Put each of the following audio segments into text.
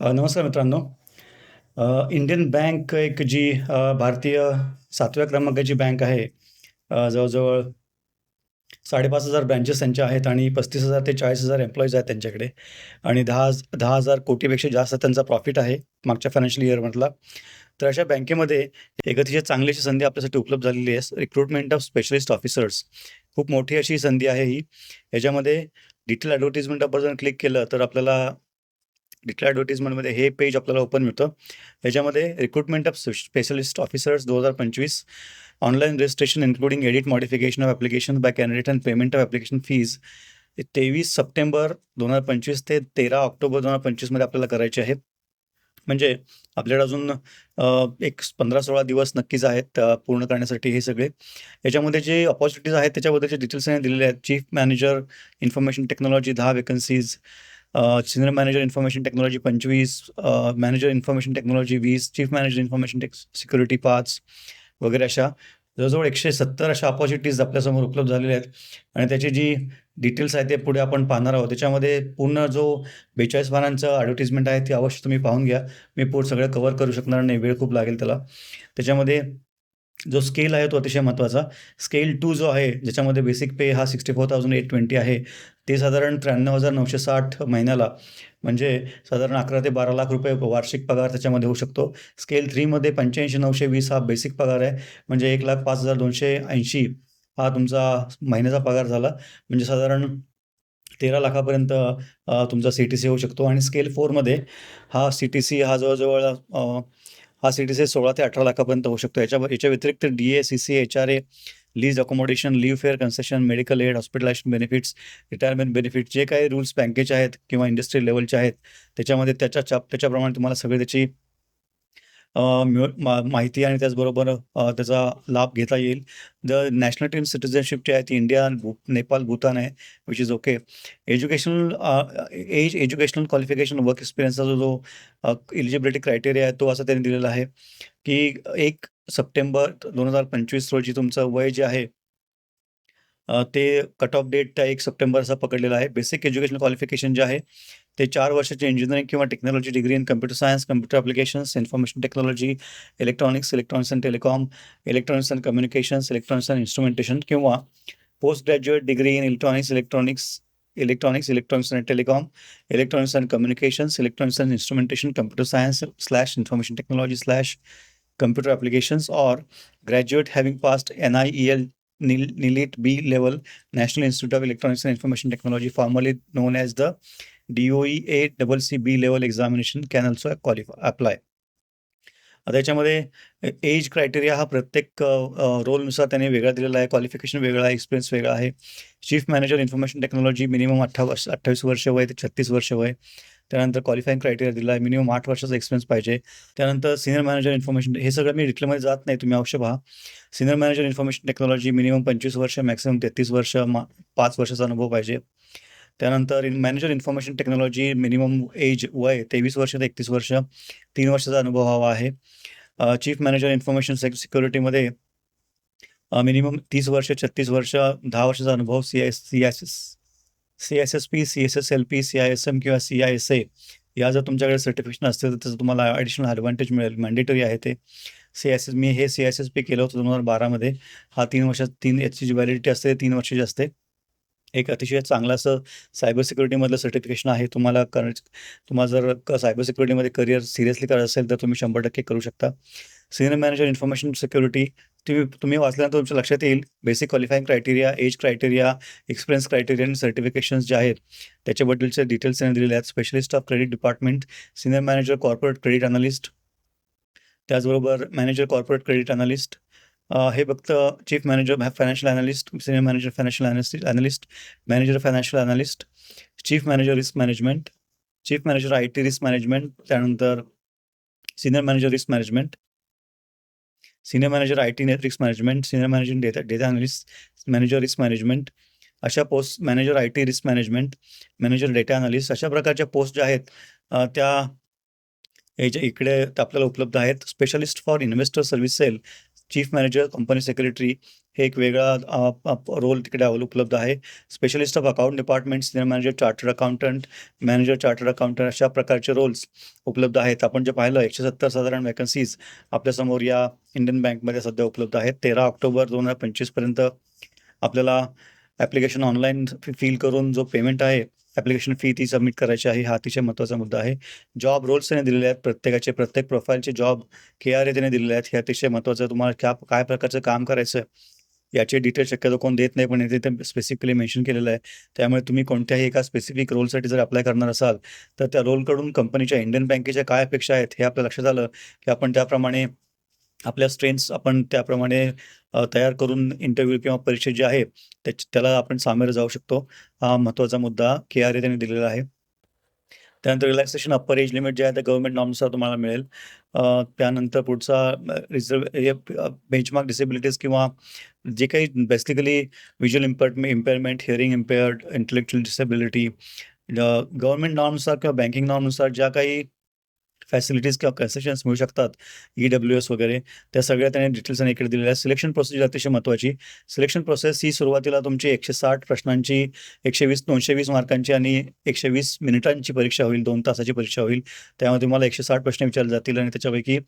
नमस्कार मित्रांनो. Indian bank एक जी भारतीय सातव्या क्रमांकाची बँक आहे. जवळजवळ साडेपाच हजार ब्रँचेस त्यांच्या आहेत आणि 35,000 ते चाळीस हजार एम्प्लॉईज आहेत त्यांच्याकडे आणि दहा दहा हजार कोटीपेक्षा जास्त त्यांचा प्रॉफिट आहे मागच्या फायनान्शियल इयरमधला. तर अशा बँकेमध्ये एक अतिशय चांगलीशी संधी आपल्यासाठी उपलब्ध झालेली आहे. रिक्रुटमेंट ऑफ स्पेशलिस्ट ऑफिसर्स खूप मोठी अशी संधी आहे ही. याच्यामध्ये डिटेल ॲडव्हर्टिजमेंट आपण जर क्लिक केलं तर आपल्याला डिक्लेअर ॲडव्हर्टिजमेंटमध्ये हे पेज आपल्याला ओपन मिळतं. याच्यामध्ये recruitment of specialist officers 2025 online registration including edit modification of application by candidate and payment of application fees 23 September 2025 ते 13 ऑक्टोबर दोन हजार पंचवीसमध्ये आपल्याला करायचे आहे. म्हणजे आपल्याकडे अजून एक 15-16 दिवस नक्कीच आहेत पूर्ण करण्यासाठी हे सगळे. याच्यामध्ये जे ऑपॉर्च्युनिटीज आहेत त्याच्याबद्दलचे डिटेल्स दिलेले आहेत. चीफ मॅनेजर इन्फॉर्मेशन टेक्नॉलॉजी दहा vacancies senior manager information technology पंचवीस मॅनेजर इन्फॉर्मेशन टेक्नॉलॉजी वीस chief manager information tech security पाच वगैरे अशा जवळजवळ एकशे सत्तर अशा अपॉर्च्युनिटीज आपल्यासमोर उपलब्ध झालेल्या आहेत आणि त्याची जी डिटेल्स आहेत ते पुढे आपण पाहणार आहोत. त्याच्यामध्ये पूर्ण जो 42 पानांचं ॲडव्हर्टिजमेंट आहे ते अवश्य तुम्ही पाहून घ्या. मी पुढं सगळं कव्हर करू शकणार नाही, वेळ खूप लागेल त्याला. त्याच्यामध्ये जो स्केल आहे तो अतिशय महत्त्वाचा. स्केल टू जो आहे ज्याच्यामध्ये बेसिक पे हा 64,820 आहे. ते साधारण 93,960 महिन्याला म्हणजे साधारण 11 ते 12 लाख रुपये वार्षिक पगार त्याच्यामध्ये होऊ शकतो. स्केल थ्रीमध्ये पंच्याऐंशी नऊशे वीस हा बेसिक पगार आहे. म्हणजे 1,05,280 हा तुमचा महिन्याचा पगार झाला. म्हणजे साधारण 13 लाखापर्यंत तुमचा सी-टी-सी होऊ शकतो आणि स्केल फोरमध्ये हा सी-टी-सी हा जवळजवळ हा सी-टी-सी 16 ते 18 लाखापर्यंत होऊ शकतो. याच्या याच्या व्यतिरिक्त DA, C C HRA, lease accommodation, leave fare concession, medical aid, hospitalisation benefits, retirement benefit जे काही रूल्स बँकेचे आहेत किंवा इंडस्ट्री लेवलचे आहेत त्याच्यामध्ये त्याच्या त्याच्याप्रमाणे तुम्हाला सगळे त्याची माहिती आणि त्याचबरोबर त्याचा लाभ घेता येईल. द नॅशनल टीम सिटिझनशिप जी आहे ती इंडिया, भू भूतान आहे which is okay. Educational age, educational qualification, work एक्सपिरियन्सचा जो जो एलिजिबिलिटी क्रायटेरिया आहे तो असा त्यांनी दिलेला आहे, की एक सप्टेंबर 2025 रोजी तुमचं वय जे आहे ते कट ऑफ़ डेट एक सप्टेंबर असा पकडलेला आहे. बेसिक एज्युकेशनल क्वालिफिकेशन जे आहे ते 4 वर्षाची इंजिनिअरिंग किंवा technology degree in computer science, computer applications, information technology, electronics, electronics and telecom, electronics and communications, electronics and instrumentation किंवा post graduate degree in electronics, electronics electronics, electronics and telecom, electronics and communications, electronics and instrumentation, computer science slash information technology slash computer applications or graduate having passed NIEL Neel NIELIT B level National Institute of Electronics and Information Technology formerly known as the D O E A double C B level examination can also qualify apply. आता याच्यामध्ये age criteria हा प्रत्येक रोलनुसार त्याने वेगळा दिलेला आहे. Qualification वेगळा आहे, एक्सपिरियन्स वेगळा आहे. Chief manager information technology minimum अठ्ठावीस अठ्ठावीस वर्ष वय ते 36 वर्ष वय. त्यानंतर क्वालिफाईंग क्रायटेरिया दिला आहे. मिनिमम आठ वर्षाचा एक्सपिरियन्स पाहिजे. त्यानंतर सीनियर मॅनेजर इन्फॉर्मेशन हे सगळं मी डिटेलमध्ये जात नाही, तुम्ही अवश्य पहा. Senior manager information technology minimum 25 वर्ष, मॅक्सिमम 33 वर्ष, मा पाच वर्षाचा अनुभव पाहिजे. त्यानंतर manager information technology minimum age वय 23 वर्ष ते 31 वर्ष, तीन वर्षाचा अनुभव हवा आहे. चीफ मॅनेजर इन्फॉर्मेशन सेक सिक्युरिटीमध्ये मिनिमम तीस वर्ष, 36 वर्ष, दहा वर्षाचा अनुभव CS S P CSSLP, CISM किंवा सी-आय-एस-ए या जर तुमच्याकडे सर्टिफिकेशन असतील तर त्याचं तुम्हाला ॲडिशनल ॲडव्हान्टेज मिळेल. मॅन्डेटरी आहे ते. सी-एस-एस मी हे सी-एस-एस-पी केलं होतं दोन हजार बारामध्ये हा तीन वर्षात तीन याची जी व्हॅलिडिटी असते तीन वर्षाची असते. एक अतिशय चांगलं असं सायबर सिक्युरिटीमधलं सर्टिफिकेशन आहे. तुम्हाला करायचं तुम्हाला जर सायबर सिक्युरिटीमध्ये करिअर सिरियसली करायचं असेल तर तुम्ही 100% करू शकता. सीनियर मॅनेजर इन्फॉर्मेशन सिक्युरिटी तुम्ही तुम्ही वाचल्यानंतर तुमच्या लक्षात येईल basic qualifying criteria, age criteria, experience criteria आणि सर्टिफिकेशन्स जे आहेत त्याच्याबद्दलचे डिटेल्स त्यांनी दिलेले आहेत. Specialist of credit department, senior manager corporate credit analyst त्याचबरोबर मॅनेजर कॉर्पोरेट क्रेडिट अॅनालिस्ट हे फक्त chief manager financial analyst senior manager financial analyst analyst manager financial analyst chief manager risk management, chief manager IT risk management, त्यानंतर senior manager risk management senior manager IT risk management, senior manager data data analyst manager risk management अशा post manager IT risk management, manager data analyst अशा प्रकारच्या post ज्या आहेत त्या याच्या इकडे आपल्याला उपलब्ध आहेत. Specialist for investor service cell chief manager company secretary हे एक वेगळा रोल तिकडे अवेल उपलब्ध आहे. Specialist of account department senior manager chartered accountant manager chartered accountant अशा प्रकारचे रोल्स उपलब्ध आहेत. आपण जे पाहिलं एकशे सत्तर साधारण वॅकन्सीज आपल्यासमोर या इंडियन बँकमध्ये सध्या उपलब्ध आहेत. तेरा ऑक्टोबर दोन हजार पंचवीसपर्यंत आपल्याला ॲप्लिकेशन ऑनलाईन फिल करून जो पेमेंट आहे ॲप्लिकेशन फी ती सबमिट करायची आहे हा अतिशय महत्त्वाचा मुद्दा आहे जॉब रोल्स त्याने दिलेले आहेत प्रत्येकाचे प्रत्येक प्रोफाईलचे जॉब के आर ए त्याने दिलेले आहेत हे अतिशय महत्त्वाचं आहे. तुम्हाला क्या काय प्रकारचं काम करायचं याचे डिटेल्स शक्यतो कोण देत नाही पण इथे ते स्पेसिफिकली मेन्शन केलेलं आहे त्यामुळे तुम्ही कोणत्याही एका स्पेसिफिक रोलसाठी जर अप्लाय करणार असाल तर त्या रोलकडून कंपनीच्या इंडियन बँकेच्या काय अपेक्षा आहेत हे आपल्या लक्षात आलं की आपण त्याप्रमाणे आपल्या स्ट्रेंथ्स आपण त्याप्रमाणे तयार करून इंटरव्ह्यू किंवा परीक्षा जी आहे त्याच त्याला आपण सामोरे जाऊ शकतो. हा महत्त्वाचा मुद्दा के आर ए त्यांनी दिलेला आहे. त्यानंतर रिलॅक्सेशन अप्पर एज लिमिट जे आहे ते गव्हर्नमेंट नॉर्मनुसार तुम्हाला मिळेल. त्यानंतर पुढचा रिझर्व हे बेंचमार्क डिसेबिलिटीज किंवा जे काही basically visual impair impairment hearing impaired intellectual disability government नॉर्मनुसार किंवा बँकिंग नॉर्मनुसार ज्या काही फॅसिलिटीज किंवा कन्सेशन्स मिळू शकतात ई डब्ल्यू एस वगैरे. त्या सगळ्या त्याने डिटेल्स आणि इकडे दिलेल्या सिलेक्शन प्रोसेस अतिशय महत्त्वाची सिलेक्शन प्रोसेस ही सुरुवातीला तुमची एकशे साठ प्रश्नांची एकशे वीस दोनशे वीस मार्कांची आणि एकशे वीस मिनिटांची परीक्षा होईल दोन तासाची परीक्षा होईल. त्यामध्ये तुम्हाला एकशे साठ प्रश्न विचारले जातील आणि त्याच्यापैकी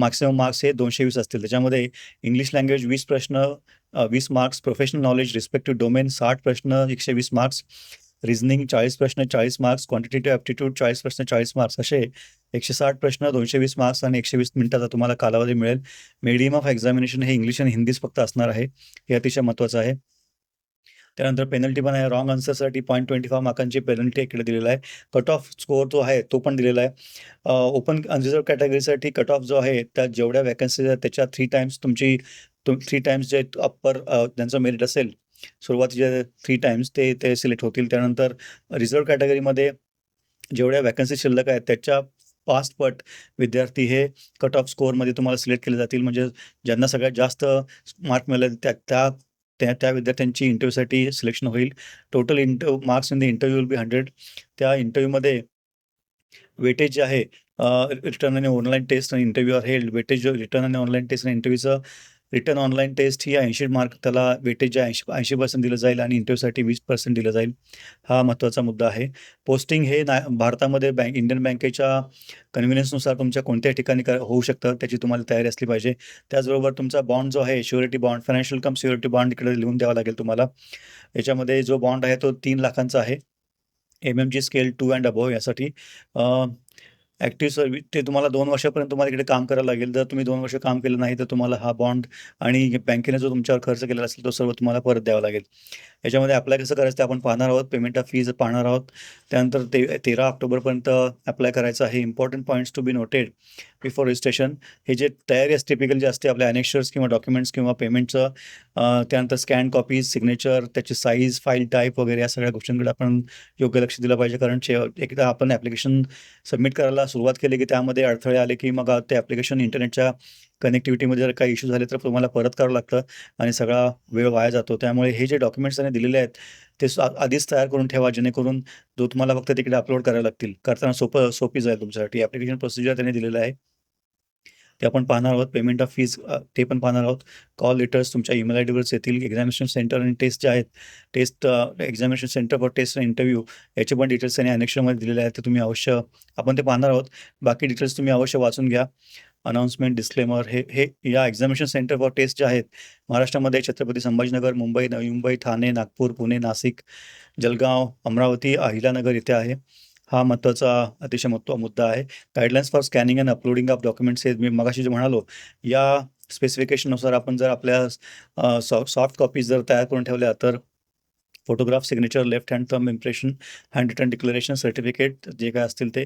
मॅक्सिमम मार्क्स हे दोनशे वीस असतील. त्याच्यामध्ये इंग्लिश लँग्वेज वीस प्रश्न वीस marks professional knowledge respective domain साठ प्रश्न एकशे वीस मार्क्स रिझनिंग चाळीस प्रश्न चाळीस मार्क्स क्वांटिटेटिव्ह ॲप्टिट्यूड चाळीस प्रश्न चाळीस मार्क्स असे एकशे साठ प्रश्न दोनशे वीस मार्क्स आणि एकशे वीस मिनिटाचा तुम्हाला कालावधी मिळेल. मिडियम ऑफ एक्झामिनेशन हे इंग्लिश आणि हिंदीच फक्त असणार आहे. हे अतिशय महत्त्वाचं आहे. त्यानंतर पेनल्टी पण आहे. रॉंग आन्सरसाठी पॉईंट ट्वेंटी फाय मार्कांची पेनल्टी इकडे दिलेला आहे. कट ऑफ स्कोअर जो आहे तो पण दिलेला आहे. ओपन अनरिझर्व कॅटेगरीसाठी कट ऑफ जो आहे त्या जेवढ्या वॅकन्सीज आहेत त्याच्या थ्री टाइम्स तुमची तुम थ्री टाइम्स जे अप्पर त्यांचं मेरिट असेल सुरुवातीचे थ्री टाइम्स ते ते सिलेक्ट होतील. त्यानंतर रिझर्व कॅटेगरीमध्ये जेवढ्या वॅकन्सी शिल्लक आहेत त्याच्या पाच पट विद्यार्थी हे कट ऑफ स्कोअरमध्ये तुम्हाला सिलेक्ट केले जातील. म्हणजे ज्यांना सगळ्यात जास्त मार्क मिळाले त्या त्या त्या त्या विद्यार्थ्यांची इंटरव्ह्यूसाठी सिलेक्शन होईल. Total interview marks in the interview will be hundred त्या इंटरव्ह्यूमध्ये वेटेज जे आहे रिटर्न आणि ऑनलाईन टेस्ट आणि इंटरव्ह्यू हेल्ड वेटेज रिटर्न आणि ऑनलाईन टेस्ट आणि इंटरव्ह्यूचं रिटर्न ऑनलाईन टेस्ट ही ऐंशी मार्क त्याला वेटेज ऐंशी ऐंशी पर्सेंट दिलं जाईल आणि इंटरव्ह्यूसाठी वीस पर्सेंट दिलं जाईल. हा महत्त्वाचा मुद्दा आहे. पोस्टिंग हे ना भारतामध्ये बँक इंडियन बँकेच्या कन्व्हिनियन्सनुसार तुमच्या कोणत्याही ठिकाणी कर होऊ शकतं. त्याची तुम्हाला तयारी असली पाहिजे. त्याचबरोबर तुमचा बॉन्ड जो आहे surety bond financial cum surety bond इकडे लिहून द्यावा लागेल तुम्हाला. याच्यामध्ये जो बॉन्ड आहे तो तीन लाखांचा आहे. M M G scale two and above यासाठी. ॲक्टिव्ह सर्व्हिस ते तुम्हाला दोन वर्षापर्यंत तुम्हाला इकडे काम करायला लागेल. जर तुम्ही दोन वर्ष काम केलं नाही तर तुम्हाला हा बॉन्ड आणि बँकेने जो तुमच्यावर खर्च केलेला असेल तो सर्व तुम्हाला परत द्यावा लागेल. याच्यामध्ये अप्लाय कसं करायचं ते आपण पाहणार आहोत. पेमेंट ऑफ फीज पाहणार आहोत. त्यानंतर ते तेरा ऑक्टोबरपर्यंत अप्लाय करायचं आहे. Important points to be noted before registration हे जे तयारी असते टिपिकल जे असते आपल्या अनेक्शर्स किंवा डॉक्युमेंट्स किंवा पेमेंटचं त्यानंतर स्कॅन कॉपीज सिग्नेचर त्याची साईज फाईल टाईप वगैरे या सगळ्या गोष्टींकडे आपण योग्य लक्ष दिलं पाहिजे. कारण एकदा आपण ॲप्लिकेशन सबमिट करायला सुरुवात केली की त्यामध्ये अडथळे आले की मग ते ॲप्लिकेशन इंटरनेटच्या कनेक्टिव्हिटीमध्ये जर काही इश्यू झाले तर तुम्हाला परत करावं लागतं आणि सगळा वेळ वाया जातो. त्यामुळे हे जे डॉक्युमेंट्स त्यांनी दिलेले आहेत ते आधीच तयार करून ठेवा जेणेकरून जो तुम्हाला फक्त तिकडे अपलोड करायला लागतील. करताना सोपं सोपी जाईल तुमच्यासाठी. ॲप्लिकेशन प्रोसिजर त्यांनी दिलेलं आहे. ते आपण पाहणार आहोत. पेमेंट ऑफ फीज ते पण पाहणार आहोत. कॉल लेटर्स तुमच्या ईमेल आय डीवरच येतील. एक्झामिनेशन सेंटर आणि टेस्ट जे आहेत test examination centre for test आणि इंटरव्ह्यू याचे पण डिटेल्स त्यांनी अनेक्शनमध्ये दिलेले आहेत. ते तुम्ही अवश्य आपण ते पाहणार आहोत. बाकी डिटेल्स तुम्ही अवश्य वाचून घ्या. अनाउन्समेंट डिस्क्लेमर हे हे या एक्झामिनेशन सेंटर फॉर टेस्ट जे आहेत महाराष्ट्रामध्ये छत्रपती संभाजीनगर मुंबई नवी मुंबई ठाणे नागपूर पुणे नाशिक जलगाव अमरावती अहिलानगर इथे आहे. हा महत्त्वाचा अतिशय महत्त्व मुद्दा आहे. Guidelines for scanning and uploading of documents हे मी मगाशी जे म्हणालो या स्पेसिफिकेशननुसार आपण जर आपल्या सॉ सॉफ्ट कॉपीज जर तयार करून ठेवल्या तर photograph signature left hand thumb impression hand written declaration certificate जे काय असतील ते.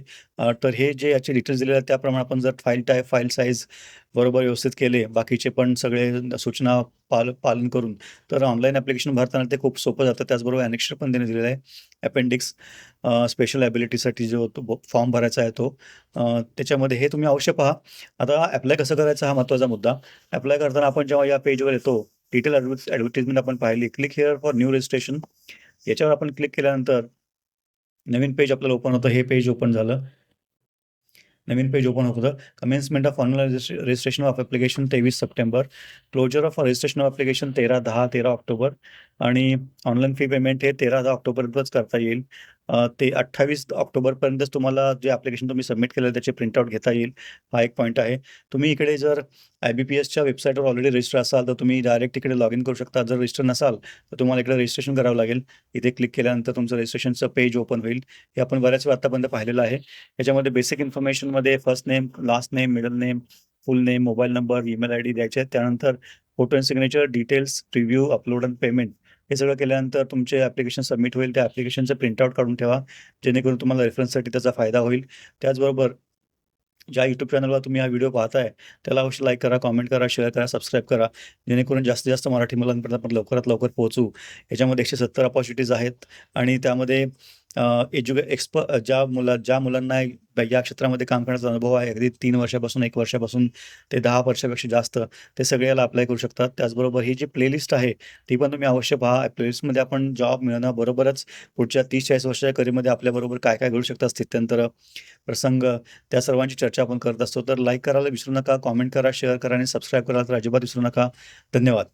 तर हे जे याचे डिटेल्स दिलेले आहेत त्याप्रमाणे आपण जर फाईल टाय फाईल साईज बरोबर व्यवस्थित केले बाकीचे पण सगळे सूचना पाल पालन करून तर ऑनलाईन ॲप्लिकेशन भरताना ते खूप सोपं जातं. त्याचबरोबर ॲनेक्शर पण देण्यात दिलेलं आहे. अपेंडिक्स स्पेशल ॲबिलिटीसाठी जो तो फॉर्म भरायचा आहे तो. त्याच्यामध्ये हे तुम्ही अवश्य पहा. आता अप्लाय कसं करायचं हा महत्त्वाचा मुद्दा. अप्लाय करताना आपण जेव्हा या पेजवर येतो डिटेल ॲडव्हर्टिजमेंट आपण पाहिली. Click here for new registration याच्यावर आपण क्लिक केल्यानंतर नवीन पेज आपल्याला ओपन होतं. हे पेज ओपन झालं. नवीन पेज ओपन होत होतं. Commencement of online registration of application तेवीस September. Closure of registration of application तेरा दहा तेरा ऑक्टोबर. आणि ऑनलाईन फी पेमेंट हे तेरा दहा ऑक्टोबरच करता येईल. ते अठ्ठावीस ऑक्टोबरपर्यंतच तुम्हाला जे ॲप्लिकेशन तुम्ही सबमिट केलं त्याचे प्रिंटआउट घेता येईल. हा एक पॉईंट आहे. तुम्ही इकडे जर आय बी पी एसच्या वेबसाईटवर ऑलरेडी रजिस्टर असाल तर तुम्ही डायरेक्ट इकडे लॉग इन करू शकता. जर रजिस्टर नसाल तर तुम्हाला इकडे रजिस्ट्रेशन करावं लागेल. इथे क्लिक केल्यानंतर तुमचं रजिस्ट्रेशनचं पेज ओपन होईल. हे आपण बऱ्याच वेळा आतापर्यंत पाहिलेलं आहे. याच्यामध्ये basic इन्फॉर्मेशनमध्ये first name last name middle name full name mobile number email I D द्यायचे आहेत. त्यानंतर photo and signature details review upload and payment हे सगळं केल्यानंतर तुमचे ॲप्लिकेशन सबमिट होईल. त्या ॲप्लिकेशनचं प्रिंटआउट काढून ठेवा. जेणेकरून तुम्हाला रेफरन्ससाठी त्याचा फायदा होईल. त्याचबरोबर ज्या यूट्यूब चॅनलवर तुम्ही हा व्हिडिओ पाहताय त्याला अवश्य लाईक करा कॉमेंट करा शेअर करा सबस्क्राईब करा. जेणेकरून जास्तीत जास्त मराठी मुलांपर्यंत आपण लवकरात लवकर पोहोचू. याच्यामध्ये एकशे सत्तर अपॉर्च्युनिटीज आहेत. आणि त्यामध्ये एज्युके एक्सप ज्या मुला ज्या मुलांना या क्षेत्रामध्ये काम करण्याचा अनुभव आहे अगदी तीन वर्षापासून एक वर्षापासून ते दहा वर्षापेक्षा जास्त ते सगळे याला अप्लाय करू शकतात. त्याचबरोबर ही जी प्लेलिस्ट आहे ती पण तुम्ही अवश्य पहा. प्लेलिस्टमध्ये आपण जॉब मिळण्याबरोबरच पुढच्या तीस चाळीस वर्षाच्या करिअरमध्ये आपल्याबरोबर काय काय घडू शकतात स्थित्यंतर प्रसंग त्या सर्वांची चर्चा आपण करत असतो. तर लाईक करायला विसरू नका कॉमेंट करा शेअर करा आणि सबस्क्राईब करायला तर अजिबात विसरू नका. धन्यवाद.